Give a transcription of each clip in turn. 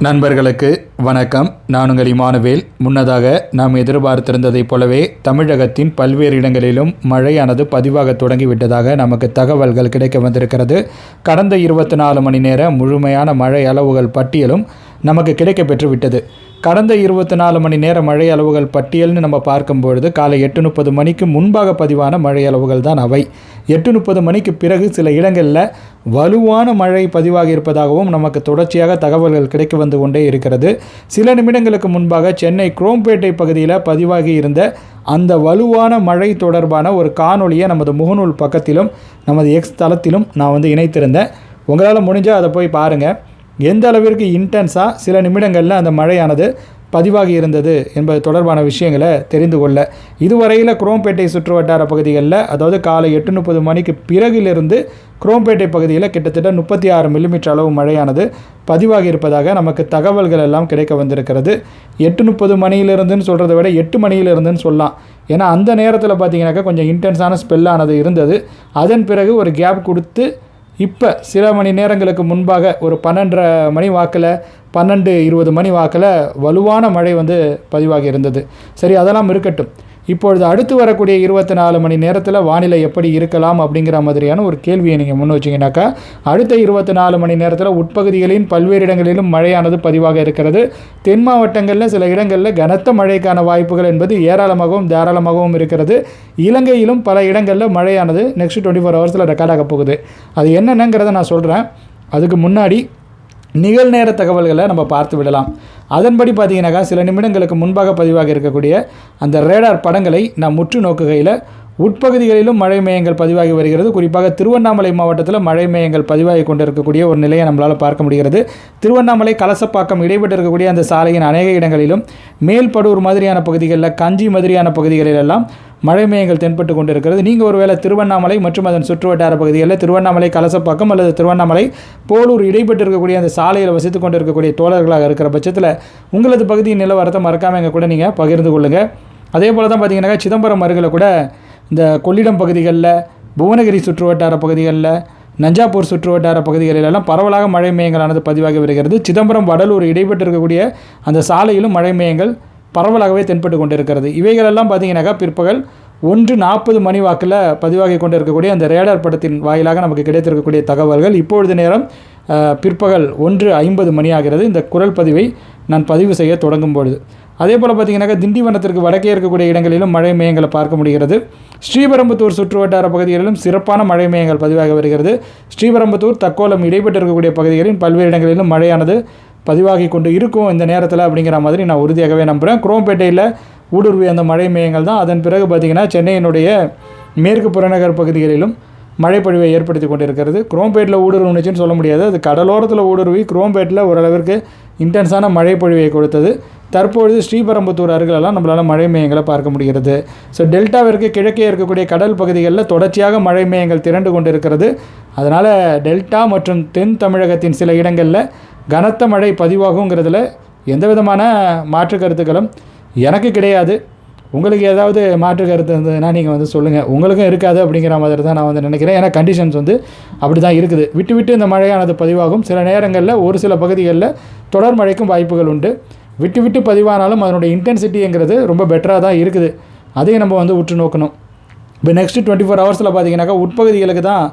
நண்பர்களுக்கு வணக்கம். நான் உங்கள் இமானுவேல். முன்னதாக நாம் எதிர்பார்த்திருந்ததைப் போலவே தமிழகத்தின் பல்வேறு இடங்களிலும் மழையானது பதிவாக தொடங்கிவிட்டதாக நமக்கு தகவல்கள் கிடைக்க வந்திருக்கிறது. கடந்த இருபத்தி நாலு மணி நேர முழுமையான மழை அளவுகள் பட்டியலும் நமக்கு கிடைக்க பெற்று விட்டது கடந்த இருபத்தி நாலு மணி நேர மழை அளவுகள் பட்டியல்னு நம்ம பார்க்கும்பொழுது காலை எட்டு முப்பது மணிக்கு முன்பாக பதிவான மழை அளவுகள் தான் அவை. எட்டு முப்பது மணிக்கு பிறகு சில இடங்களில் வலுவான மழை பதிவாகி இருப்பதாகவும் நமக்கு தொடர்ச்சியாக தகவல்கள் கிடைக்க வந்து கொண்டே இருக்கிறது. சில நிமிடங்களுக்கு முன்பாக சென்னை குரோம்பேட்டை பகுதியில் பதிவாகி இருந்த அந்த வலுவான மழை தொடர்பான ஒரு காணொலியை நமது முகநூல் பக்கத்திலும் நமது எக்ஸ் தளத்திலும் நான் வந்து இணைத்திருந்தேன். உங்களால் முடிஞ்சால் அதை போய் பாருங்கள் எந்த அளவிற்கு இன்டென்ஸாக சில நிமிடங்களில் அந்த மழையானது பதிவாகி இருந்தது என்பது தொடர்பான விஷயங்களை தெரிந்து கொள்ள. இதுவரையில் குரோம்பேட்டை சுற்றுவட்டார பகுதிகளில் அதாவது காலை எட்டு முப்பது மணிக்கு பிறகிலிருந்து குரோம்பேட்டை பகுதியில் கிட்டத்தட்ட முப்பத்தி ஆறு மில்லிமீட்டர் அளவு மழையானது பதிவாகி இருப்பதாக நமக்கு தகவல்கள் எல்லாம் கிடைக்க வந்திருக்கிறது. எட்டு முப்பது மணியிலிருந்துன்னு சொல்கிறத விட எட்டு மணியிலிருந்துன்னு சொல்லலாம். ஏன்னா அந்த நேரத்தில் பார்த்தீங்கன்னாக்கா கொஞ்சம் இன்டென்ஸான ஸ்பெல்லானது இருந்தது. அதன் பிறகு ஒரு கேப் கொடுத்து இப்போ சில மணி நேரங்களுக்கு முன்பாக ஒரு பன்னெண்டரை மணி வாக்கில் பன்னெண்டு இருபது மணி வாக்கில் வலுவான மழை வந்து பதிவாகி இருந்தது. சரி அதெல்லாம் இருக்கட்டும். இப்பொழுது அடுத்து வரக்கூடிய இருபத்தி நாலு மணி நேரத்தில் வானிலை எப்படி இருக்கலாம் அப்படிங்கிற மாதிரியான ஒரு கேள்வியை நீங்கள் முன் வச்சிங்கனாக்கா அடுத்த இருபத்தி நாலு மணி நேரத்தில் உட்பகுதிகளின் பல்வேறு இடங்களிலும் மழையானது பதிவாக இருக்கிறது. தென் மாவட்டங்களில் சில இடங்களில் கனத்த மழைக்கான வாய்ப்புகள் என்பது ஏராளமாகவும் தாராளமாகவும் இருக்கிறது. இலங்கையிலும் பல இடங்களில் மழையானது நெக்ஸ்ட் டுவெண்ட்டி ஃபோர் ஹவர்ஸில் ரெக்கார்டாக போகுது. அது என்னென்னங்கிறத நான் சொல்கிறேன் அதுக்கு முன்னாடி நிகழ்நேர தகவல்களை நம்ம பார்த்து விடலாம். அதன்படி பார்த்தீங்கன்னாக்கா சில நிமிடங்களுக்கு முன்பாக பதிவாக இருக்கக்கூடிய அந்த ரேடார் படங்களை நாம் முற்று நோக்குகையில் உட்பகுதிகளிலும் மழை மேயங்கள் பதிவாகி வருகிறது. குறிப்பாக திருவண்ணாமலை மாவட்டத்தில் மழை மேயங்கள் பதிவாகி கொண்டிருக்கக்கூடிய ஒரு நிலையை நம்மளால் பார்க்க முடிகிறது. திருவண்ணாமலை கலசப்பாக்கம் இடைப்பட்டு இருக்கக்கூடிய அந்த சாலையின் அநேக இடங்களிலும் மேல்படூர் மாதிரியான பகுதிகளில் கஞ்சி மாதிரியான பகுதிகளிலெல்லாம் மழை மேயங்கள் தென்பட்டு கொண்டிருக்கிறது. நீங்கள் ஒருவேளை திருவண்ணாமலை மற்றும் அதன் சுற்றுவட்டார பகுதிகளில் திருவண்ணாமலை கலசப்பாக்கம் அல்லது திருவண்ணாமலை போலூர் இடைப்பட்டு இருக்கக்கூடிய அந்த சாலையில் வசித்து கொண்டு இருக்கக்கூடிய தோழர்களாக இருக்கிற பட்சத்தில் உங்களது பகுதியின் நிலவரத்தை மறக்காமல் எங்கள் கூட நீங்கள் பகிர்ந்து கொள்ளுங்கள் அதே போல் தான் பார்த்தீங்கன்னாக்கா சிதம்பரம் அருகில் கூட இந்த கொள்ளிடம் பகுதிகளில் புவனகிரி சுற்றுவட்டார பகுதிகளில் நஞ்சாப்பூர் சுற்றுவட்டார பகுதிகளிலெல்லாம் பரவலாக மழை மேயங்களானது பதிவாகி வருகிறது. சிதம்பரம் வடலூர் இடைபெற்றிருக்கக்கூடிய இருக்கக்கூடிய அந்த சாலையிலும் மழை மேயங்கள் பரவலாகவே தென்பட்டு கொண்டிருக்கிறது. இவைகளெல்லாம் பார்த்தீங்கன்னாக்கா பிற்பகல் ஒன்று நாற்பது மணி வாக்கில் பதிவாகி கொண்டிருக்கக்கூடிய அந்த ரேடார் படத்தின் வாயிலாக நமக்கு கிடைத்திருக்கக்கூடிய தகவல்கள். இப்பொழுது நேரம் பிற்பகல் ஒன்று ஐம்பது மணி ஆகிறது. இந்த குரல் பதிவை நான் பதிவு செய்ய தொடங்கும் பொழுது. அதே போல் பார்த்தீங்கன்னாக்கா திண்டிவனத்திற்கு வடக்கே இருக்கக்கூடிய இடங்களிலும் மழை மேயங்களை பார்க்க முடிகிறது. ஸ்ரீபெரும்புத்தூர் சுற்றுவட்டார பகுதிகளிலும் சிறப்பான மழை மேயங்கள் பதிவாக வருகிறது. ஸ்ரீபெரும்புத்தூர் தக்கோலம் இடைப்பட்டு இருக்கக்கூடிய பகுதிகளின் பல்வேறு இடங்களிலும் மழையானது பதிவாகி கொண்டு இருக்கும். இந்த நேரத்தில் அப்படிங்கிற மாதிரி நான் உறுதியாகவே நம்புகிறேன் குரோம்பேட்டையில் ஊடுருவி அந்த மழை மேயங்கள் தான் அதன் பிறகு பார்த்திங்கன்னா சென்னையினுடைய மேற்கு புறநகர் பகுதிகளிலும் மழைப்பொழிவை ஏற்படுத்தி கொண்டிருக்கிறது. குரோம்பேட்டில் ஊடுருவுனுச்சுன்னு சொல்ல முடியாது. அது கடலோரத்தில் ஊடுருவி குரோம்பேட்டில் ஓரளவிற்கு இன்டென்ஸான மழைப்பொழிவை கொடுத்தது. தற்பொழுது ஸ்ரீபெரும்புத்தூர் அருகிலெல்லாம் நம்மளால் மழை மேயங்களை பார்க்க முடிகிறது. ஸோ டெல்டாவிற்கு கிழக்கே இருக்கக்கூடிய கடல் பகுதிகளில் தொடர்ச்சியாக மழை மேயங்கள் திரண்டு கொண்டிருக்கிறது. அதனால் டெல்டா மற்றும் தென் தமிழகத்தின் சில இடங்களில் கனத்த மழை பதிவாகுங்கிறதுல எந்த விதமான மாற்று கருத்துக்களும் எனக்கு கிடையாது. உங்களுக்கு ஏதாவது மாற்று கருத்து இருந்ததுன்னா நீங்கள் வந்து சொல்லுங்கள் உங்களுக்கும் இருக்காது அப்படிங்கிற மாதிரி தான் நான் வந்து நினைக்கிறேன். ஏன்னா கண்டிஷன்ஸ் வந்து அப்படி தான் இருக்குது. விட்டு விட்டு இந்த மழையானது பதிவாகும். சில நேரங்களில் ஒரு சில பகுதிகளில் தொடர் மழைக்கும் வாய்ப்புகள் உண்டு. விட்டு விட்டு பதிவானாலும் அதனுடைய இன்டென்சிட்டிங்கிறது ரொம்ப பெட்டராக தான் இருக்குது. அதையும் நம்ம வந்து உற்று நோக்கணும். இப்போ நெக்ஸ்ட்டு டுவெண்ட்டி ஃபோர் ஹவர்ஸில் பார்த்தீங்கன்னாக்கா உட்பகுதிகளுக்கு தான்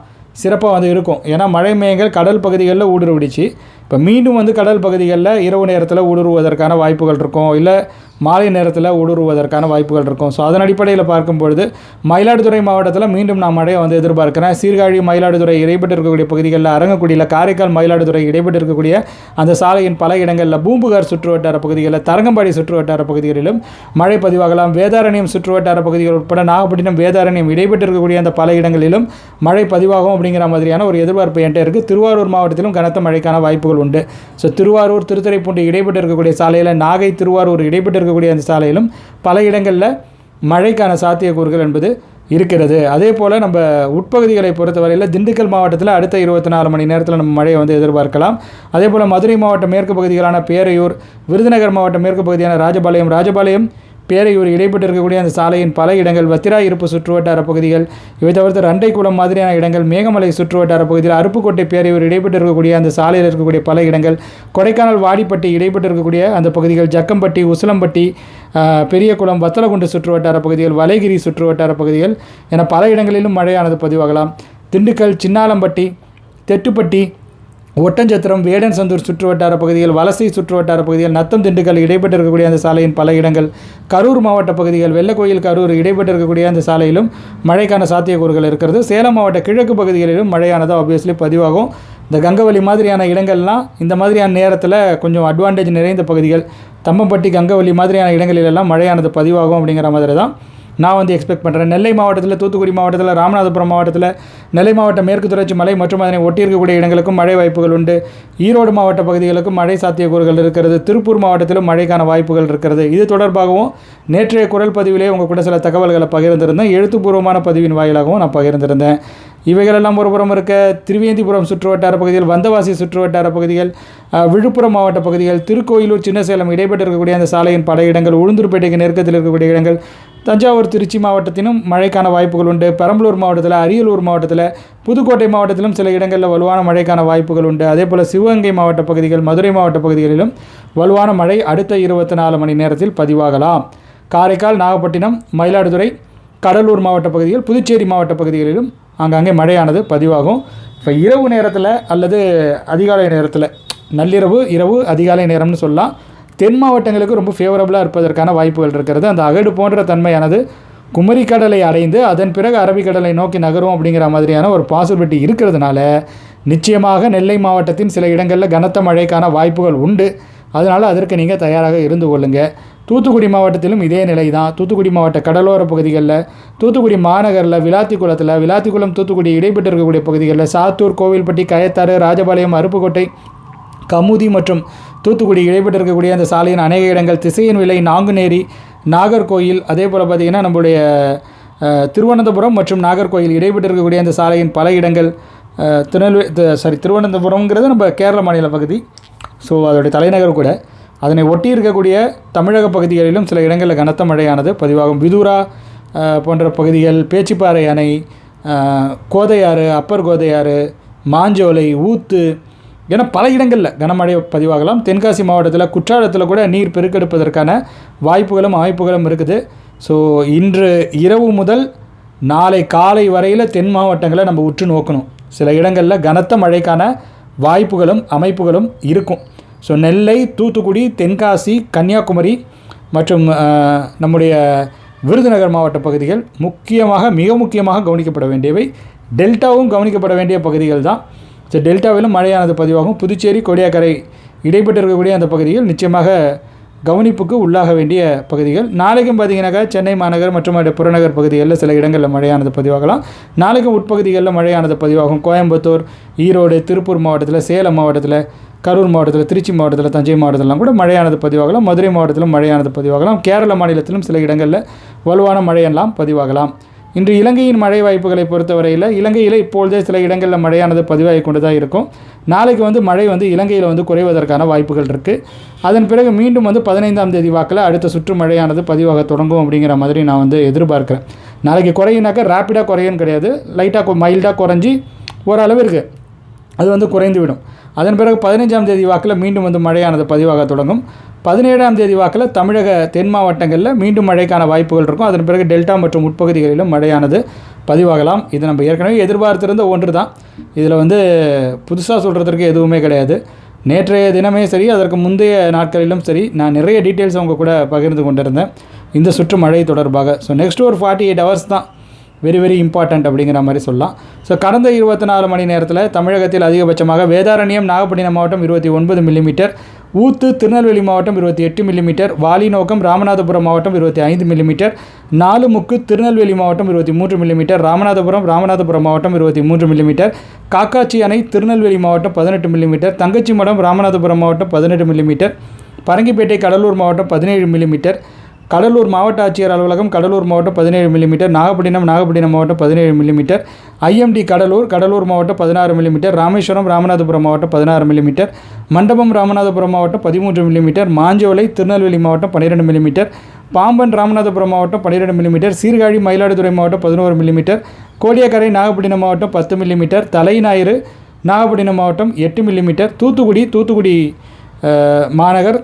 சிறப்பாக வந்து இருக்கும். ஏன்னா மழை மேயங்கள் கடல் பகுதிகளில் ஊடுருவிடுச்சு. இப்போ மீண்டும் வந்து கடல் பகுதிகளில் இரவு நேரத்தில் ஊடுருவதற்கான வாய்ப்புகள் இருக்கும். இல்லை மாலை நேரத்தில் ஊடுருவதற்கான வாய்ப்புகள் இருக்கும். ஸோ அதன் அடிப்படையில் பார்க்கும் பொழுது மயிலாடுதுறை மாவட்டத்தில் மீண்டும் நான் மழையை வந்து எதிர்பார்க்கிறேன். சீர்காழி மயிலாடுதுறை இடைப்பட்டு இருக்கக்கூடிய பகுதிகளில் அரங்கக்குடியில் காரைக்கால் மயிலாடுதுறை இடைப்பட்டு இருக்கக்கூடிய அந்த சாலையின் பல இடங்களில் பூம்புகார் சுற்றுவட்டார பகுதிகளில் தரங்கம்பாடி சுற்றுவட்டார பகுதிகளிலும் மழை பதிவாகலாம். வேதாரண்யம் சுற்றுவட்டார பகுதிகள் உட்பட நாகப்பட்டினம் வேதாரண்யம் இடைப்பட்டு இருக்கக்கூடிய அந்த பல இடங்களிலும் மழை பதிவாகும் அப்படிங்கிற மாதிரியான ஒரு எதிர்பார்ப்பு என்கிட்ட இருக்குது திருவாரூர் மாவட்டத்திலும் கனத்த மழைக்கான வாய்ப்புகள் உண்டு. ஸோ திருவாரூர் திருத்துறைப்பூண்டி இடைப்பட்டு இருக்கக்கூடிய சாலையில் நாகை திருவாரூர் இடைப்பட்டு இருக்கக்கூடிய அந்த சாலையிலும் பல இடங்களில் மழைக்கான சாத்தியக்கூறுகள் என்பது இருக்கிறது. அதே போல் நம்ம உட்பகுதிகளை பொறுத்தவரையில் திண்டுக்கல் மாவட்டத்தில் அடுத்த இருபத்தி நாலு மணி நேரத்தில் நம்ம மழையை வந்து எதிர்பார்க்கலாம். அதே போல் மதுரை மாவட்ட மேற்கு பகுதிகளான பேரையூர் விருதுநகர் மாவட்டம் மேற்கு பகுதியான ராஜபாளையம் ராஜபாளையம் பேரையூர் இடைப்பட்டு இருக்கக்கூடிய அந்த சாலையின் பல இடங்கள் வத்திரா இருப்பு சுற்றுவட்டார பகுதிகள் இவை தவிர்த்து ரண்டைக்குளம் மாதிரியான இடங்கள் மேகமலை சுற்றுவட்டார பகுதியில் அருப்புக்கோட்டை பேரையூர் இடைப்பட்டு இருக்கக்கூடிய அந்த சாலையில் இருக்கக்கூடிய பல இடங்கள் கொடைக்கானல் வாடிப்பட்டி இடைப்பட்டு இருக்கக்கூடிய அந்த பகுதிகள் ஜக்கம்பட்டி உசிலம்பட்டி பெரியகுளம் வத்தலகுண்டு சுற்றுவட்டார பகுதிகள் வலைகிரி சுற்றுவட்டார பகுதிகள் என பல இடங்களிலும் மழையானது பதிவாகலாம். திண்டுக்கல் சின்னாலம்பட்டி தெட்டுப்பட்டி ஒட்டஞ்சத்திரம் வேடன் சந்தூர் சுற்றுவட்டார பகுதிகள் வலசை சுற்றுவட்டார பகுதிகள் நத்தம் திண்டுக்கல் இடைப்பட்டு இருக்கக்கூடிய அந்த சாலையின் பல இடங்கள் கரூர் மாவட்ட பகுதிகள் வெள்ளக்கோயில் கரூர் இடைப்பட்டு இருக்கக்கூடிய அந்த சாலையிலும் மழைக்கான சாத்தியக்கூறுகள் இருக்கிறது. சேலம் மாவட்ட கிழக்கு பகுதிகளிலும் மழையானது ஆப்வியஸ்லி பதிவாகும். இந்த கங்கவலி மாதிரியான இடங்கள்லாம் இந்த மாதிரியான நேரத்தில் கொஞ்சம் அட்வான்டேஜ் நிறைந்த பகுதிகள். தம்மம்பட்டி கங்கவலி மாதிரியான இடங்களிலெல்லாம் மழையானது பதிவாகும் அப்படிங்கிற மாதிரி தான் நான் வந்து எக்ஸ்பெக்ட் பண்ணுறேன் நெல்லை மாவட்டத்தில் தூத்துக்குடி மாவட்டத்தில் ராமநாதபுரம் மாவட்டத்தில் நெல்லை மாவட்ட மேற்கு தொடர்ச்சி மலை மற்றும் அதனை ஒட்டி இருக்கக்கூடிய இடங்களுக்கும் மழை வாய்ப்புகள் உண்டு. ஈரோடு மாவட்ட பகுதிகளுக்கும் மழை சாத்தியக்கூறுகள் இருக்கிறது. திருப்பூர் மாவட்டத்திலும் மழைக்கான வாய்ப்புகள் இருக்கிறது. இது தொடர்பாகவும் நேற்றைய குரல் பதிவிலே உங்கள் கூட சில தகவல்களை பகிர்ந்திருந்தேன். எழுத்துப்பூர்வமான பதிவின் வாயிலாகவும் நான் பகிர்ந்திருந்தேன். இவைகளெல்லாம் ஒரு புறம் இருக்க திருவேந்திபுரம் சுற்றுவட்டார பகுதிகள் வந்தவாசி சுற்றுவட்டார பகுதிகள் விழுப்புரம் மாவட்ட பகுதிகள் திருக்கோயிலூர் சின்னசேலம் இடைப்பட்டு இருக்கக்கூடிய அந்த சாலையின் பல இடங்கள் உளுந்தூர்பேட்டைக்கு நெருக்கத்தில் இருக்கக்கூடிய இடங்கள் தஞ்சாவூர் திருச்சி மாவட்டத்திலும் மழைக்கான வாய்ப்புகள் உண்டு. பெரம்பலூர் மாவட்டத்தில் அரியலூர் மாவட்டத்தில் புதுக்கோட்டை மாவட்டத்திலும் சில இடங்களில் வலுவான மழைக்கான வாய்ப்புகள் உண்டு. அதே போல் சிவகங்கை மாவட்ட பகுதிகள் மதுரை மாவட்ட பகுதிகளிலும் வலுவான மழை அடுத்த இருபத்தி நாலு மணி நேரத்தில் பதிவாகலாம். காரைக்கால் நாகப்பட்டினம் மயிலாடுதுறை கடலூர் மாவட்ட பகுதிகள் புதுச்சேரி மாவட்ட பகுதிகளிலும் ஆங்காங்கே மழையானது பதிவாகும். இப்போ இரவு நேரத்தில் அல்லது அதிகாலை நேரத்தில் நள்ளிரவு இரவு அதிகாலை நேரம்னு சொல்லலாம். தென் மாவட்டங்களுக்கு ரொம்ப ஃபேவரபுளாக இருப்பதற்கான வாய்ப்புகள் இருக்கிறது. அந்த அகடு போன்ற தன்மையானது குமரிக்கடலை அடைந்து அதன் பிறகு அரபிக்கடலை நோக்கி நகரும் அப்படிங்கிற மாதிரியான ஒரு பாசிபிலிட்டி இருக்கிறதுனால நிச்சயமாக நெல்லை மாவட்டத்தின் சில இடங்களில் கனத்த மழைக்கான வாய்ப்புகள் உண்டு. அதனால் அதற்கு நீங்கள் தயாராக இருந்து கொள்ளுங்கள் தூத்துக்குடி மாவட்டத்திலும் இதே நிலை தான் தூத்துக்குடி மாவட்ட கடலோர பகுதிகளில் தூத்துக்குடி மாநகரில் விளாத்திக்குளத்தில் விளாத்திக்குளம் தூத்துக்குடி இடைப்பட்டு இருக்கக்கூடிய பகுதிகளில் சாத்தூர் கோவில்பட்டி கயத்தாறு ராஜபாளையம் அருப்புக்கோட்டை கமுதி மற்றும் தூத்துக்குடி இடைப்பட்டு இருக்கக்கூடிய அந்த சாலையின் அநேக இடங்கள் திசையின் விலை நாங்குநேரி நாகர்கோயில் அதே போல் பார்த்திங்கன்னா நம்முடைய திருவனந்தபுரம் மற்றும் நாகர்கோயில் இடைப்பட்டு இருக்கக்கூடிய அந்த சாலையின் பல இடங்கள். திருநெல்வேலி சாரி திருவனந்தபுரம்ங்கிறது நம்ம கேரள மாநில பகுதி. ஸோ அதோடைய தலைநகர் கூட. அதனை ஒட்டி இருக்கக்கூடிய தமிழக பகுதிகளிலும் சில இடங்களில் கனத்த மழையானது. பதிவாகும் விதுரா போன்ற பகுதிகள் பேச்சிப்பாறை அணை கோதையாறு அப்பர் கோதையாறு மாஞ்சோலை ஊத்து ஏன்னா பல இடங்களில் கனமழை பதிவாகலாம். தென்காசி மாவட்டத்தில் குற்றாலத்தில் கூட நீர் பெருக்கெடுப்பதற்கான வாய்ப்புகளும் அமைப்புகளும் இருக்குது. ஸோ இன்று இரவு முதல் நாளை காலை வரையில் தென் மாவட்டங்களை நம்ம உற்று நோக்கணும். சில இடங்களில் கனத்த மழைக்கான வாய்ப்புகளும் அமைப்புகளும் இருக்கும். ஸோ நெல்லை தூத்துக்குடி தென்காசி கன்னியாகுமரி மற்றும் நம்முடைய விருதுநகர் மாவட்ட பகுதிகள் முக்கியமாக மிக முக்கியமாக கவனிக்கப்பட வேண்டியவை. டெல்டாவும் கவனிக்கப்பட வேண்டிய பகுதிகள் தான். ஸோ டெல்டாவிலும் மழையானது பதிவாகும். புதுச்சேரி கொடியாக்கரை இடைப்பட்டு இருக்கக்கூடிய அந்த பகுதிகள் நிச்சயமாக கவனிப்புக்கு உள்ளாக வேண்டிய பகுதிகள். நாளைக்கும் பார்த்தீங்கன்னாக்கா சென்னை மாநகர் மற்றும் புறநகர் பகுதிகளில் சில இடங்களில் மழையானது பதிவாகலாம். நாளைக்கும் உட்பகுதிகளில் மழையானது பதிவாகும். கோயம்புத்தூர் ஈரோடு திருப்பூர் மாவட்டத்தில் சேலம் மாவட்டத்தில் கரூர் மாவட்டத்தில் திருச்சி மாவட்டத்தில் தஞ்சை மாவட்டத்திலாம் கூட மழையானது பதிவாகலாம். மதுரை மாவட்டத்திலும் மழையானது பதிவாகலாம். கேரள மாநிலத்திலும் சில இடங்களில் வலுவான மழையெல்லாம் பதிவாகலாம். இன்று இலங்கையின் மழை வாய்ப்புகளை பொறுத்தவரையில் இலங்கையில் இப்பொழுதே சில இடங்களில் மழையானது பதிவாகி கொண்டு தான் இருக்கும். நாளைக்கு வந்து மழை வந்து இலங்கையில் வந்து குறைவதற்கான வாய்ப்புகள் இருக்குது அதன் பிறகு மீண்டும் வந்து பதினைந்தாம் தேதி வாக்கில் அடுத்த சுற்று மழையானது பதிவாக தொடங்கும் அப்படிங்கிற மாதிரி நான் வந்து எதிர்பார்க்குறேன். நாளைக்கு குறையினாக்கா ரேப்பிடாக குறையுன்னு கிடையாது. லைட்டாக மைல்டாக குறைஞ்சி ஓரளவிற்கு அது வந்து குறைந்து விடும் அதன் பிறகு பதினைஞ்சாம் தேதி வாக்கில் மீண்டும் வந்து மழையானது பதிவாக தொடங்கும். பதினேழாம் தேதி வாக்கில் தமிழக தென் மாவட்டங்களில் மீண்டும் மழைக்கான வாய்ப்புகள் இருக்கும். அதன் பிறகு டெல்டா மற்றும் உட்பகுதிகளிலும் மழையானது பதிவாகலாம். இது நம்ம ஏற்கனவே எதிர்பார்த்திருந்த ஒன்று தான் இதில் வந்து புதுசாக சொல்கிறதுக்கு எதுவுமே கிடையாது. நேற்றைய தினமே சரி அதற்கு முந்தைய நாட்களிலும் சரி நான் நிறைய டீட்டெயில்ஸ் அவங்க கூட பகிர்ந்து கொண்டிருந்தேன். இந்த சுற்று மழை தொடர்பாக. ஸோ நெக்ஸ்ட் ஒரு ஃபார்ட்டி எயிட் ஹவர்ஸ் தான். வெரி வெரி இம்பார்ட்டண்ட் அப்படிங்கிற மாதிரி சொல்லலாம். ஸோ கடந்த இருபத்தி நாலு மணி நேரத்தில் தமிழகத்தில் அதிகபட்சமாக வேதாரண்யம் நாகப்பட்டினம் மாவட்டம் இருபத்தி ஒன்பது மில்லிமீட்டர் ஊத்து திருநெல்வேலி மாவட்டம் இருபத்தி எட்டு மில்லிமீட்டர் வாலிநோக்கம் ராமநாதபுரம் மாவட்டம் இருபத்தி ஐந்து மில்லிமீட்டர் நாலுமுக்கு திருநெல்வேலி மாவட்டம் இருபத்தி மூன்று மில்லிமீட்டர் ராமநாதபுரம் ராமநாதபுரம் மாவட்டம் இருபத்தி மூன்று மில்லிமீட்டர் காக்காச்சி அணை திருநெல்வேலி மாவட்டம் பதினெட்டு மில்லிமீட்டர் தங்கச்சிமடம் ராமநாதபுரம் மாவட்டம் பதினெட்டு மில்லிமீட்டர் பரங்கிப்பேட்டை கடலூர் மாவட்டம் பதினேழு மில்லிமீட்டர் கடலூர் மாவட்ட ஆட்சியர் அலுவலகம் கடலூர் மாவட்டம் பதினேழு மில்லிமீட்டர் நாகப்பட்டினம் நாகப்பட்டினம் மாவட்டம் பதினேழு மில்லிமீட்டர் ஐஎம்டி கடலூர் கடலூர் மாவட்டம் பதினாறு மில்லிமீட்டர் ராமேஸ்வரம் ராமநாதபுரம் மாவட்டம் பதினாறு மில்லிமீட்டர் மண்டபம் ராமநாதபுரம் மாவட்டம் பதிமூன்று மில்லிமீட்டர் மாஞ்சோலை திருநெல்வேலி மாவட்டம் பன்னிரெண்டு மில்லிமீட்டர் பாம்பன் ராமநாதபுரம் மாவட்டம் பன்னிரெண்டு மில்லிமீட்டர் சீர்காழி மயிலாடுதுறை மாவட்டம் பதினோரு மில்லிமீட்டர் கோடியக்கரை நாகப்பட்டினம் மாவட்டம் பத்து மில்லிமீட்டர் தலைஞாயிறு நாகப்பட்டினம் மாவட்டம் எட்டு மில்லிமீட்டர் தூத்துக்குடி தூத்துக்குடி மாநகர்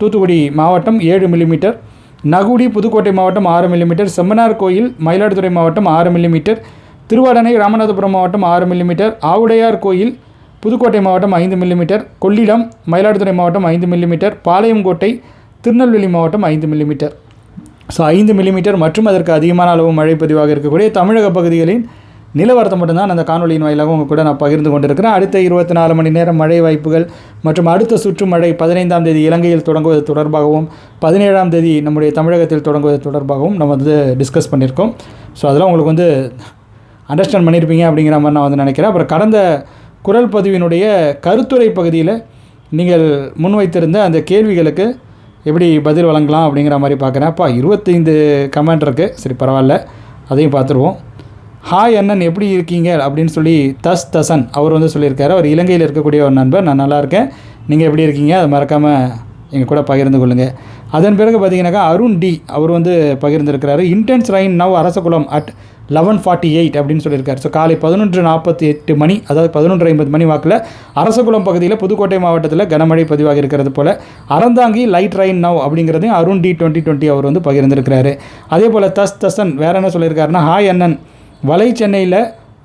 தூத்துக்குடி மாவட்டம் ஏழு மில்லிமீட்டர் நகுடி புதுக்கோட்டை மாவட்டம் ஆறு மில்லிமீட்டர் செம்மனார் கோயில் மயிலாடுதுறை மாவட்டம் ஆறு மில்லிமீட்டர் திருவாடனை ராமநாதபுரம் மாவட்டம் ஆறு மில்லிமீட்டர் ஆவுடையார் கோயில் புதுக்கோட்டை மாவட்டம் ஐந்து மில்லிமீட்டர் கொள்ளிடம் மயிலாடுதுறை மாவட்டம் ஐந்து மில்லிமீட்டர் பாளையங்கோட்டை திருநெல்வேலி மாவட்டம் ஐந்து மில்லிமீட்டர் ஸோ ஐந்து மில்லிமீட்டர் மற்றும் அதற்கு அதிகமான அளவு மழை பதிவாக இருக்கக்கூடிய தமிழக பகுதிகளின் நிலவரத்தை மட்டும்தான் அந்த காணொலியின் வாயிலாக உங்கள் கூட நான் பகிர்ந்து கொண்டிருக்கிறேன். அடுத்த இருபத்தி நாலு மணி நேரம் மழை வாய்ப்புகள் மற்றும் அடுத்த சுற்று மழை பதினைந்தாம் தேதி இலங்கையில் தொடங்குவது தொடர்பாகவும் பதினேழாம் தேதி நம்முடைய தமிழகத்தில் தொடங்குவது தொடர்பாகவும் நம்ம வந்து டிஸ்கஸ் பண்ணியிருக்கோம். ஸோ அதெல்லாம் உங்களுக்கு வந்து அண்டர்ஸ்டாண்ட் பண்ணியிருப்பீங்க அப்படிங்கிற மாதிரி நான் வந்து நினைக்கிறேன். அப்புறம் கடந்த குரல் பதிவினுடைய கருத்துரை பகுதியில் நீங்கள் முன்வைத்திருந்த அந்த கேள்விகளுக்கு எப்படி பதில் வழங்கலாம் அப்படிங்கிற மாதிரி பார்க்குறேன். அப்பா இருபத்தைந்து கமெண்ட் இருக்குது சரி பரவாயில்ல. அதையும் பார்த்துருவோம். ஹாய் அண்ணன் எப்படி இருக்கீங்க? அப்படின்னு சொல்லி தஸ் தசன் அவர் வந்து சொல்லியிருக்காரு. அவர் இலங்கையில் இருக்கக்கூடிய ஒரு நண்பர். நான் நல்லா இருக்கேன். நீங்கள் எப்படி இருக்கீங்க? அதை மறக்காமல் எங்கள் கூட பகிர்ந்து கொள்ளுங்கள் அதன் பிறகு பார்த்தீங்கன்னாக்கா அருண் டி அவர் வந்து பகிர்ந்திருக்கிறாரு. Intense rain now Arasakulam at eleven forty eight அப்படின்னு சொல்லியிருக்காரு. ஸோ காலை பதினொன்று நாற்பத்தி எட்டு மணி அதாவது பதினொன்று ஐம்பது மணி வாக்கில் அரசகுலம் பகுதியில் புதுக்கோட்டை மாவட்டத்தில் கனமழை பதிவாக இருக்கிறது போல் அறந்தாங்கி லைட் ரைன் நவ் அப்படிங்கிறதையும் அருண் டி டுவெண்ட்டி டுவெண்ட்டி அவர் வந்து பகிர்ந்திருக்கிறாரு. அதே போல் தஸ் தசன் வேற என்ன சொல்லியிருக்காருன்னா ஹாய் அண்ணன் வலை சென்னையில்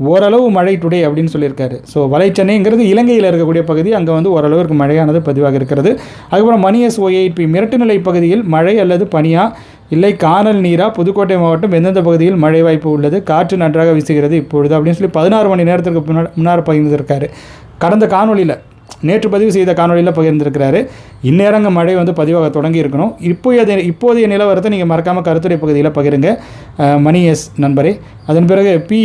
ஓரளவு மழை டுடே அப்படின்னு சொல்லியிருக்காரு. ஸோ வலை சென்னைங்கிறது இலங்கையில் இருக்கக்கூடிய பகுதி. அங்கே வந்து ஓரளவுக்கு மழையானது பதிவாக இருக்கிறது. அதுக்கப்புறம் மணி எஸ் பி மிரட்டுநிலை பகுதியில் மழை அல்லது பனியா? இல்லை கானல் நீரா? புதுக்கோட்டை மாவட்டம் எந்தெந்த பகுதியில் மழை வாய்ப்பு உள்ளது? காற்று நன்றாக வீசுகிறது இப்பொழுது அப்படின்னு சொல்லி பதினாறு மணி நேரத்திற்கு முன்னாடி முன்னாடி பகிர்ந்திருக்காரு கடந்த காணொலியில் நேற்று பதிவு செய்த காணொலியில் பகிர்ந்திருக்கிறாரு. இந்நேரங்க மழை வந்து பதிவாக தொடங்கி இருக்கணும். இப்போதைய இப்போதைய நிலவரத்தை நீங்கள் மறக்காமல் கருத்துரை பகுதியில் பகிருங்க. மணி எஸ் நண்பரே. அதன் பிறகு பி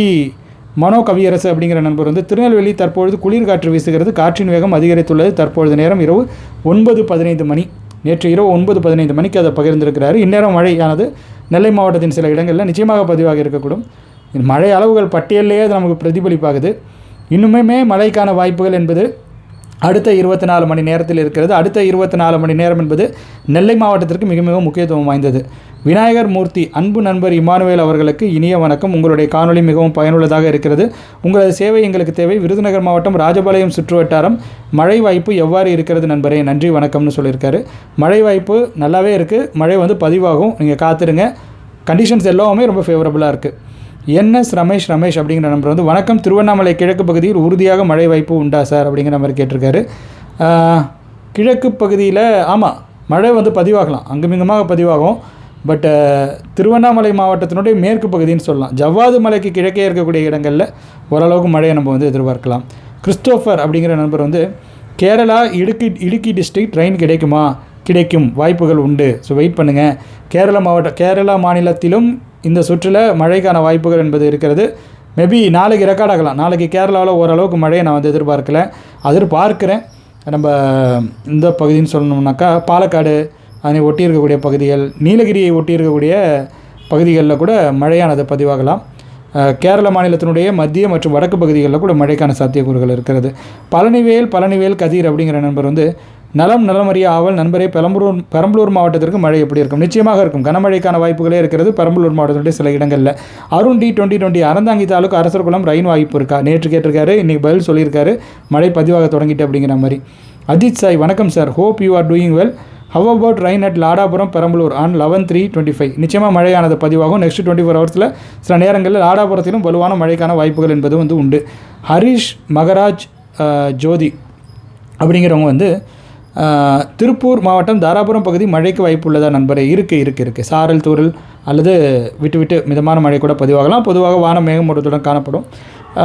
மனோ கவியரசு அப்படிங்கிற நண்பர் வந்து திருநெல்வேலி தற்பொழுது குளிர் காற்று வீசுகிறது. காற்றின் வேகம் அதிகரித்துள்ளது. தற்பொழுது நேரம் இரவு ஒன்பது பதினைந்து மணி. நேற்று இரவு ஒன்பது பதினைந்து மணிக்கு அதை பகிர்ந்திருக்கிறாரு. இந்நேரம் மழையானது நெல்லை மாவட்டத்தின் சில இடங்களில் நிச்சயமாக பதிவாக இருக்கக்கூடும். மழை அளவுகள் பட்டியலிலேயே அது நமக்கு பிரதிபலிப்பாகுது. இன்னுமே மழைக்கான வாய்ப்புகள் என்பது அடுத்த இருபத்தி நாலு மணி நேரத்தில் இருக்கிறது. அடுத்த இருபத்தி நாலு மணி நேரம் என்பது நெல்லை மாவட்டத்திற்கு மிக மிக முக்கியத்துவம் வாய்ந்தது. விநாயகர் மூர்த்தி அன்பு நண்பர் இமானுவேல் அவர்களுக்கு இனிய வணக்கம். உங்களுடைய காணொளி மிகவும் பயனுள்ளதாக இருக்கிறது. உங்களது சேவை எங்களுக்கு தேவை. விருதுநகர் மாவட்டம் ராஜபாளையம் சுற்றுவட்டாரம். மழை வாய்ப்பு எவ்வாறு இருக்கிறது நண்பரே? நன்றி வணக்கம்னு சொல்லியிருக்காரு. மழை வாய்ப்பு நல்லாவே இருக்குது மழை வந்து பதிவாகும். நீங்கள் காத்துருங்க. கண்டிஷன்ஸ் எல்லாமே ரொம்ப ஃபேவரபுளாக இருக்குது என்எஸ் ரமேஷ் ரமேஷ் அப்படிங்கிற நம்பர் வந்து வணக்கம் திருவண்ணாமலை கிழக்கு பகுதியில் உறுதியாக மழை வாய்ப்பு உண்டா சார்? அப்படிங்கிற மாதிரி கேட்டிருக்காரு. கிழக்கு பகுதியில் ஆமாம் மழை வந்து பதிவாகலாம். அங்குமிங்கமாக பதிவாகும். பட் திருவண்ணாமலை மாவட்டத்தினுடைய மேற்கு பகுதின்னு சொல்லலாம். ஜவ்வாது மலைக்கு கிழக்கே இருக்கக்கூடிய இடங்களில் ஓரளவுக்கு மழையை நம்ம வந்து எதிர்பார்க்கலாம். கிறிஸ்டோஃபர் அப்படிங்கிற நண்பர் வந்து கேரளா இடுக்கி இடுக்கி டிஸ்ட்ரிக்ட் ட்ரெயின் கிடைக்குமா? கிடைக்கும். வாய்ப்புகள் உண்டு. ஸோ வெயிட் பண்ணுங்கள் கேரள மாவட்ட கேரளா மாநிலத்திலும் இந்த சுற்றில் மழைக்கான வாய்ப்புகள் என்பது இருக்கிறது. மேபி நாளைக்கு ரெக்கார்ட் ஆகலாம். நாளைக்கு கேரளாவில் ஓரளவுக்கு மழையை நான் வந்து எதிர்பார்க்கல. எதிர்பார்க்குறேன். நம்ம இந்த பகுதின்னு சொல்லணும்னாக்கா பாலக்காடு அதனை ஒட்டி இருக்கக்கூடிய பகுதிகள் நீலகிரியை ஒட்டி இருக்கக்கூடிய பகுதிகளில் கூட மழையானது பதிவாகலாம். கேரள மாநிலத்தினுடைய மத்திய மற்றும் வடக்கு பகுதிகளில் கூட மழைக்கான சாத்தியக்கூறுகள் இருக்கிறது. பழனிவேல் பழனிவேல் கதிர் அப்படிங்கிற நண்பர் வந்து நலம் நலமறிய ஆவல் நண்பரே பெரம்பலூர் பெரம்பலூர் மாவட்டத்திற்கு மழை எப்படி இருக்கும்? நிச்சயமாக இருக்கும். கனமழைக்கான வாய்ப்புகளே இருக்கிறது பெரம்பலூர் மாவட்டத்தினுடைய சில இடங்களில். Arun D twenty twenty Aranthangi taluk Arasarkulam rain வாய்ப்பு இருக்கா? நேற்று கேட்டிருக்காரு இன்றைக்கி பதில் சொல்லியிருக்காரு. மழை பதிவாக தொடங்கிட்டு அப்படிங்கிற மாதிரி. அஜித் சாய் வணக்கம் sir. Hope you are doing well how about rain at Ladapuram Perambalur? On eleven three twenty five நிச்சயமாக மழையானது பதிவாகும். நெக்ஸ்ட் டுவெண்ட்டி ஃபோர் ஹவர்ஸில் சில நேரங்களில் லாடாபுரத்திலும் வலுவான மழைக்கான வாய்ப்புகள் என்பது வந்து உண்டு. ஹரிஷ் மகராஜ் ஜோதி அப்படிங்கிறவங்க வந்து திருப்பூர் மாவட்டம் தாராபுரம் பகுதி மழைக்கு வாய்ப்புள்ளதாக நண்பரே? இருக்குது இருக்குது இருக்குது சாரல் தூரல் அல்லது விட்டு விட்டு மிதமான மழை கூட பதிவாகலாம். பொதுவாக வானம் மேகமூட்டத்துடன் காணப்படும்.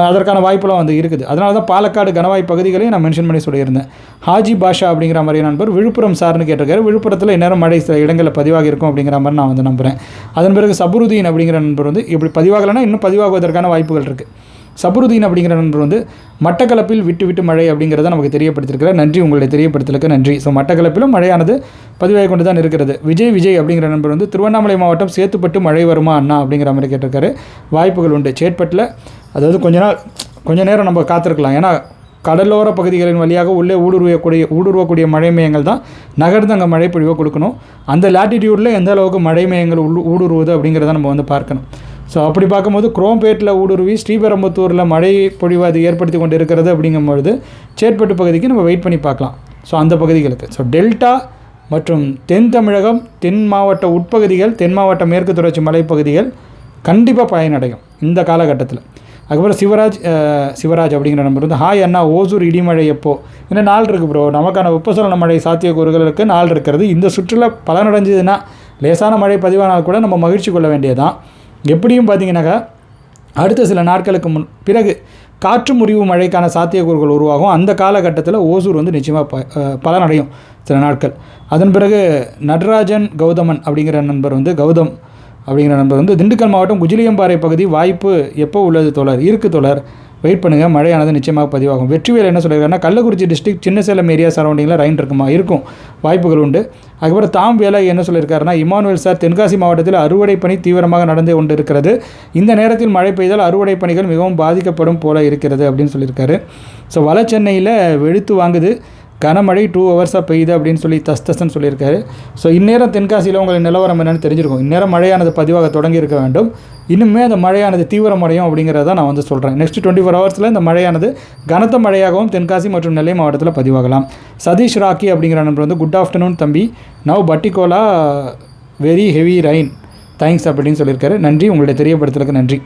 அதற்கான வாய்ப்புலாம் வந்து இருக்குது. அதனால தான் பாலக்காடு கனவாய் பகுதிகளையும் நான் மென்ஷன் பண்ணி சொல்லியிருந்தேன். ஹாஜி பாஷா அப்படிங்கிற மாதிரி நண்பர் விழுப்புரம் சார்னு கேட்டிருக்காரு. விழுப்புரத்தில் இந்நேரம் மழை சில இடங்களில் பதிவாக இருக்கும் அப்படிங்கிற மாதிரி நான் வந்து நம்புகிறேன் அதன் பிறகு சபருதீன் அப்படிங்கிற நண்பர் வந்து இப்படி பதிவாகலைன்னா இன்னும் பதிவாகுவதற்கான வாய்ப்புகள் இருக்குது சபருதீன் அப்படிங்கிற நண்பர் வந்து மட்டக்களப்பில் விட்டு விட்டு மழை அப்படிங்கிறத நமக்கு தெரியப்படுத்திருக்கிறார். நன்றி உங்களுடைய தெரியப்படுத்தலுக்கு நன்றி. ஸோ மட்டக்களப்பிலும் மழையானது பதிவாகி கொண்டு தான் இருக்கிறது. விஜய் விஜய் அப்படிங்கிற நண்பர் வந்து திருவண்ணாமலை மாவட்டம் சேத்துப்பட்டு மழை வருமா அண்ணா அப்படிங்கிற மாதிரி கேட்டிருக்காரு. வாய்ப்புகள் உண்டு. சேட்பட்டில் அதாவது கொஞ்ச நாள் கொஞ்ச நேரம் நம்ம காத்திருக்கலாம். ஏன்னா கடலோர பகுதிகளின் வழியாக உள்ளே ஊடுருவக்கூடிய ஊடுருவக்கூடிய மழை மையங்கள் தான் நகர்ந்து அங்கே மழை பொழிவை கொடுக்கணும். அந்த லாட்டிடியூடில் எந்த அளவுக்கு மழை மையங்கள் உள் ஊடுருவுது அப்படிங்கிறத நம்ம வந்து பார்க்கணும். ஸோ அப்படி பார்க்கும்போது குரோம்பேட்டில் ஊடுருவி ஸ்ரீபெரம்பத்தூரில் மழை பொழிவு அது ஏற்படுத்தி கொண்டு இருக்கிறது அப்படிங்கும்பொழுது சேட்பட்டு பகுதிக்கு நம்ம வெயிட் பண்ணி பார்க்கலாம். ஸோ அந்த பகுதிகளுக்கு. ஸோ டெல்டா மற்றும் தென் தமிழகம் தென் மாவட்ட உட்பகுதிகள் தென் மாவட்ட மேற்கு தொடர்ச்சி மலைப்பகுதிகள் கண்டிப்பாக பயனடையும் இந்த காலகட்டத்தில். அதுக்கப்புறம் சிவராஜ் சிவராஜ் அப்படிங்கிற நம்பர் வந்து ஹாய் அண்ணா ஓசூர் இடிமழை எப்போ? இன்னும் நாள் இருக்குது ப்ரோ நமக்கான வெப்பசலன மழை சாத்தியக்கூறுகளுக்கு நாள் இருக்கிறது. இந்த சுற்றுலா பலனடைஞ்சதுன்னா லேசான மழை பதிவானால் கூட நம்ம மகிழ்ச்சி கொள்ள வேண்டியதான் எப்படியும் பார்த்தீங்கன்னாக்கா அடுத்த சில நாட்களுக்கு முன் பிறகு காற்று முறிவு மழைக்கான சாத்தியக்கூறுகள் உருவாகும். அந்த காலகட்டத்தில் ஓசூர் வந்து நிச்சயமாக ப பலனடையும் சில நாட்கள். அதன் பிறகு நடராஜன் கௌதமன் அப்படிங்கிற நண்பர் வந்து கௌதம் அப்படிங்கிற நண்பர் வந்து திண்டுக்கல் மாவட்டம் குஜிலியம்பாறை பகுதி வாய்ப்பு எப்போ உள்ளது தொடர் இருக்கு தொடர் வெயிட் பண்ணுங்கள் மழையானது நிச்சயமாக பதிவாகும். வெற்றிவேல் என்ன சொல்லியிருக்காருன்னா கள்ளக்குறிச்சி டிஸ்ட்ரிக் சின்ன சேலம் ஏரியா சரௌண்டிங்கில் ரைன் இருக்குமா? இருக்கும். வாய்ப்புகள் உண்டு. அதுக்கப்புறம் தாம் வேலை என்ன சொல்லியிருக்காருன்னா இமானுவேல் சார் தென்காசி மாவட்டத்தில் அறுவடை பணி தீவிரமாக நடந்து கொண்டு இருக்கிறது இந்த நேரத்தில் மழை பெய்தால் அறுவடை பணிகள் மிகவும் பாதிக்கப்படும் போல இருக்கிறது அப்படின்னு சொல்லியிருக்காரு. ஸோ வட சென்னையில் வெளுத்து வாங்குது. கனமழை டூ ஹவர்ஸாக பெய்யுது அப்படின்னு சொல்லி தஸ் தஸ்ன்னு சொல்லியிருக்காரு. ஸோ இந்நேரம் தென்காசியில் உங்களுக்கு நிலவரம் என்னன்னு தெரிஞ்சிருக்கும். இந்நேரம் மழையானது பதிவாக தொடங்கி இருக்க வேண்டும். இன்னுமே அந்த மழையானது தீவிரமடையும் அப்படிங்கிறத நான் வந்து சொல்கிறேன் நெக்ஸ்ட் டுவெண்ட்டி ஃபோர் ஹவர்ஸில் இந்த மழையானது கனத்த மழையாகவும் தென்காசி மற்றும் நெல்லை மாவட்டத்தில் பதிவாகலாம். சதீஷ் ராக்கி அப்படிங்கிற நண்பர் வந்து குட் ஆஃப்டர்நூன் தம்பி. Now Pattikola very heavy rain thanks அப்படின்னு சொல்லியிருக்காரு. நன்றி. உங்களுடைய தெரியப்படுத்தலுக்கு நன்றி.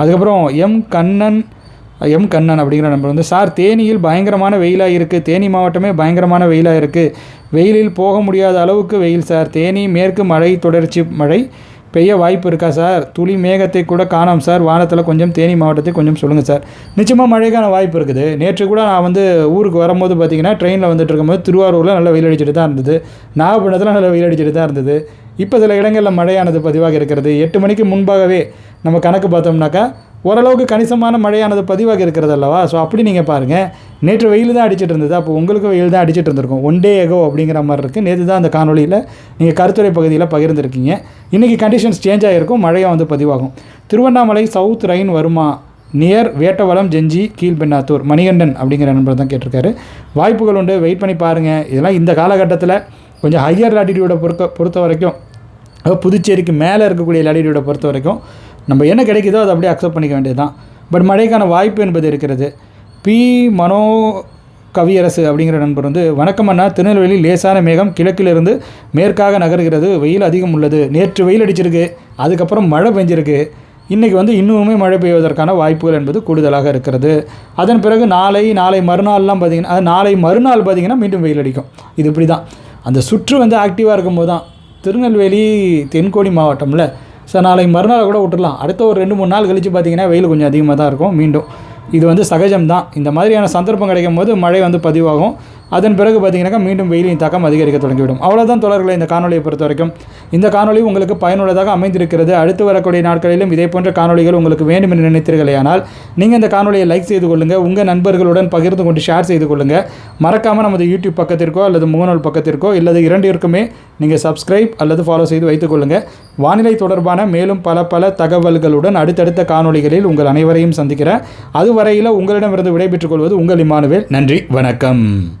அதுக்கப்புறம் எம் கண்ணன் எம் கண்ணன் அப்படிங்கிற நம்பர் வந்து சார் தேனியில் பயங்கரமான வெயிலாக இருக்குது தேனி மாவட்டமே பயங்கரமான வெயிலாக இருக்குது வெயிலில் போக முடியாத அளவுக்கு வெயில் சார். தேனி மேற்கு மழை தொடர்ச்சி மழை பெய்ய வாய்ப்பு இருக்கா சார்? துளி மேகத்தை கூட காணோம் சார். வானத்தில் கொஞ்சம் தேனி மாவட்டத்தை கொஞ்சம் சொல்லுங்கள் சார். நிச்சயமாக மழைக்கான வாய்ப்பு இருக்குது. நேற்று கூட நான் வந்து ஊருக்கு வரும்போது பார்த்தீங்கன்னா ட்ரெயினில் வந்துட்டு இருக்கும்போது திருவாரூரில் நல்ல வெயில் அடிச்சுட்டு தான் இருந்தது. நாகப்பட்டினத்தில் நல்லா வெயில் அடிச்சுட்டு தான் இருந்தது. இப்போ சில இடங்களில் மழையானது பதிவாக இருக்கிறது. எட்டு மணிக்கு முன்பாகவே நம்ம கணக்கு பார்த்தோம்னாக்கா ஓரளவுக்கு கணிசமான மழையானது பதிவாக இருக்கிறது அல்லவா? ஸோ அப்படி நீங்கள் பாருங்கள் நேற்று வெயில் தான் அடிச்சிட்டு இருந்தது. அப்போ உங்களுக்கு வெயில் தான் அடிச்சிட்டு இருந்திருக்கும். ஒன் டே எகோ அப்படிங்கிற மாதிரி இருக்குது நேற்று தான் அந்த காணொலியில் நீங்கள் கருத்துரை பகுதியில் பகிர்ந்துருக்கீங்க. இன்றைக்கி கண்டிஷன்ஸ் சேஞ்ச் ஆகிருக்கும் மழையாக வந்து பதிவாகும். திருவண்ணாமலை சவுத் ரயின் வருமா? நியர் வேட்டவளம் ஜெஞ்சி கீழ்பெண்ணாத்தூர் மணிகண்டன் அப்படிங்கிற நண்பர் தான் கேட்டிருக்காரு. வாய்ப்புகள் உண்டு. வெயிட் பண்ணி பாருங்கள் இதெல்லாம் இந்த காலகட்டத்தில் கொஞ்சம் ஹையர் லாட்டிடியூடை பொறுத்த பொறுத்த வரைக்கும் புதுச்சேரிக்கு மேலே இருக்கக்கூடிய லாட்டிடியூடை பொறுத்த வரைக்கும் நம்ம என்ன கிடைக்குதோ அதை அப்படியே அக்செப்ட் பண்ணிக்க வேண்டியது தான் பட் மழைக்கான வாய்ப்பு என்பது இருக்கிறது. பி. மனோ கவியரசு அப்படிங்கிற நண்பர் வந்து வணக்கம் அண்ணா திருநெல்வேலி லேசான மேகம் கிழக்கிலிருந்து மேற்காக நகர்கிறது. வெயில் அதிகம் உள்ளது. நேற்று வெயில் அடிச்சிருக்கு. அதுக்கப்புறம் மழை பெஞ்சிருக்கு. இன்றைக்கி வந்து இன்னுமே மழை பெய்வதற்கான வாய்ப்புகள் என்பது கூடுதலாக இருக்கிறது. அதன் பிறகு நாளை நாளை மறுநாள்லாம் பார்த்திங்கன்னா அது நாளை மறுநாள் பார்த்திங்கன்னா மீண்டும் வெயில் அடிக்கும். இது இப்படி தான் அந்த சுற்று வந்து ஆக்டிவாக இருக்கும்போது தான் திருநெல்வேலி தென்கோடி மாவட்டமில் ஸோ நாளைக்கு மறுநாள் கூட விட்டுடலாம். அடுத்த ஒரு ரெண்டு மூணு நாள் கழித்து பார்த்திங்கன்னா வெயில் கொஞ்சம் அதிகமாக தான் இருக்கும். மீண்டும். இது வந்து சகஜம்தான். இந்த மாதிரியான சந்தர்ப்பம் கிடைக்கும் போது மழை வந்து பதிவாகும். அதன் பிறகு பார்த்தீங்கன்னாக்கா மீண்டும் வெயிலின் தாக்கம் அதிகரிக்க தொடங்கிவிடும். அவ்வளோதான் தொடர்களை இந்த காணொலியை பொறுத்த வரைக்கும் இந்த காணொளி உங்களுக்கு பயனுள்ளதாக அமைந்திருக்கிறது. அடுத்து வரக்கூடிய நாட்களிலும் இதே போன்ற காணொளிகள் உங்களுக்கு வேண்டும் என்று நினைத்தீர்களேயானால் நீங்கள் இந்த காணொலியை லைக் செய்து கொள்ளுங்கள் உங்கள் நண்பர்களுடன் பகிர்ந்து கொண்டு ஷேர் செய்து கொள்ளுங்கள் மறக்காமல் நமது யூடியூப் பக்கத்திற்கோ அல்லது முகநூல் பக்கத்திற்கோ இல்லது இரண்டிற்குமே நீங்கள் சப்ஸ்கிரைப் அல்லது ஃபாலோ செய்து வைத்துக் கொள்ளுங்கள் வானிலை தொடர்பான மேலும் பல பல தகவல்களுடன் அடுத்தடுத்த காணொளிகளில் உங்கள் அனைவரையும் சந்திக்கிறேன். அதுவரையில் உங்களிடமிருந்து விடைபெற்றுக் கொள்வது உங்கள் இமானுவேல். நன்றி வணக்கம்.